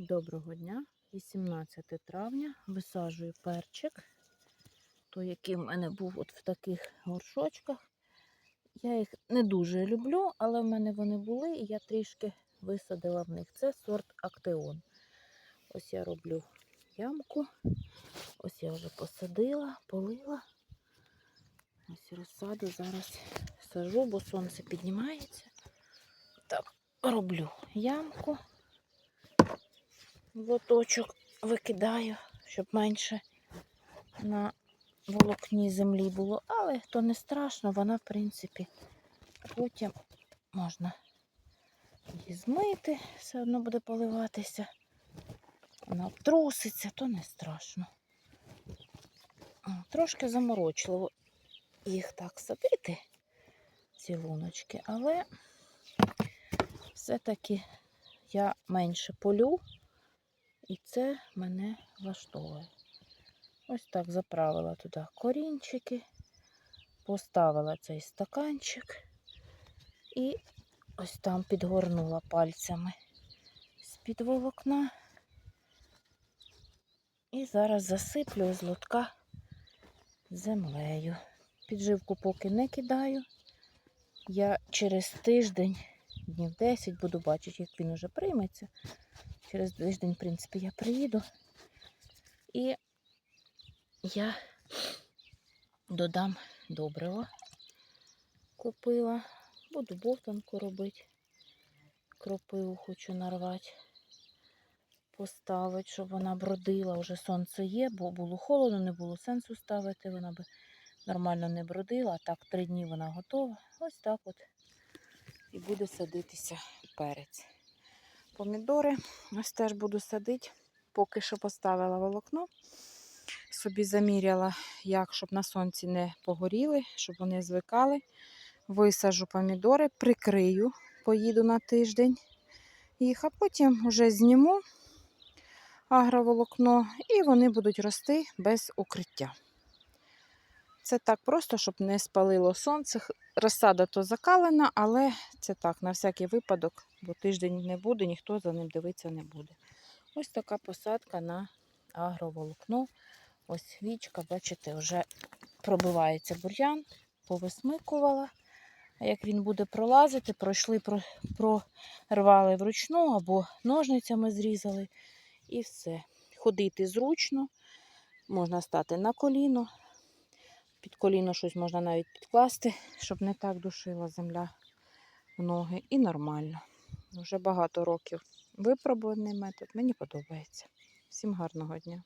Доброго дня, 18 травня. Висаджую перчик. Той, який в мене був от в таких горшочках. Я їх не дуже люблю, але в мене вони були, і я трішки висадила в них. Це сорт Актеон. Ось я роблю ямку. Ось я вже посадила, полила. Ось розсаду зараз сажу, бо сонце піднімається. Так, роблю ямку лоточок викидаю, щоб менше на волокні землі було. Але то не страшно, вона, в принципі, потім можна її змити, все одно буде поливатися. Вона обтруситься, то не страшно. Трошки заморочливо їх так садити, ці луночки, але все-таки я менше полю. І це мене влаштовує. Ось так заправила туди корінчики, поставила цей стаканчик і ось там підгорнула пальцями з-під волокна. І зараз засиплю з лотка землею. Підживку поки не кидаю. Я через тиждень, днів 10, буду бачити, як він уже прийметься. Через тиждень, в принципі, я приїду. І я додам добриво. Купила. Буду бовтанку робити. Кропиву хочу нарвати. Поставити, щоб вона бродила. Вже сонце є, бо було холодно, не було сенсу ставити. Вона би нормально не бродила. А так, три дні вона готова. Ось так от. І буде садитися перець помідори. Ось теж буду садити. Поки що поставила волокно. Собі заміряла, як, щоб на сонці не погоріли, щоб вони звикали. Висажу помідори, прикрию, поїду на тиждень їх, а потім вже зніму агроволокно і вони будуть рости без укриття. Це так просто, щоб не спалило сонце. Розсада то закалена, але це так, на всякий випадок, бо тиждень не буде, ніхто за ним дивитися не буде. Ось така посадка на агроволокно. Ось вічка, бачите, вже пробивається бур'ян, повисмикувала. А як він буде пролазити, пройшли, прорвали вручну або ножницями зрізали. І все. Ходити зручно, можна стати на коліно. Під коліно щось можна навіть підкласти, щоб не так душила земля в ноги. І нормально. Вже багато років випробуваний метод. Мені подобається. Всім гарного дня!